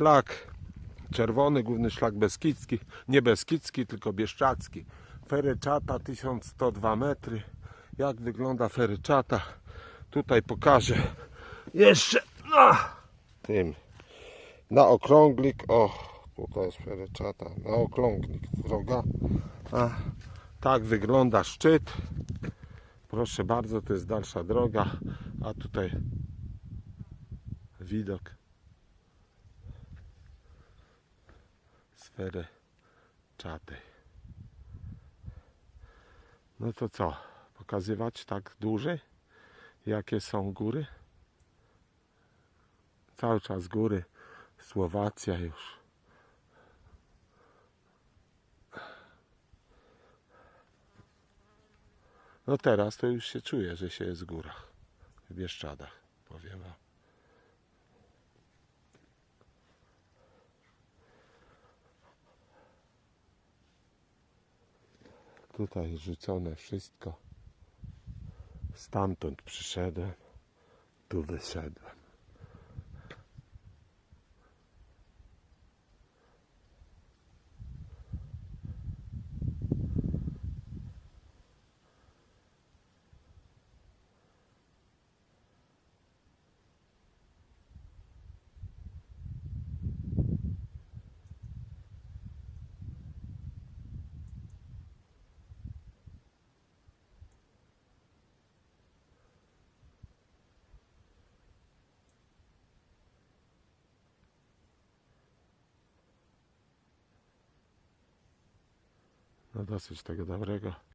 szlak czerwony, główny szlak beskidzki, nie beskidzki, tylko bieszczacki. Feryczata 1102 metry. Jak wygląda feryczata? Tutaj pokażę jeszcze na tym na okrąglik. O, tutaj jest feryczata. Na okrąglik droga. A, tak wygląda szczyt. Proszę bardzo, to jest dalsza droga. A tutaj widok sfery czaty. No to co? Pokazywać tak dłużej? Jakie są góry? Cały czas góry. Słowacja już. No teraz to już się czuje, że się jest w górach. W Bieszczadach, powiem wam. Tutaj rzucone wszystko. Stamtąd przyszedłem, tu wyszedłem. No dosyć tego dobrego.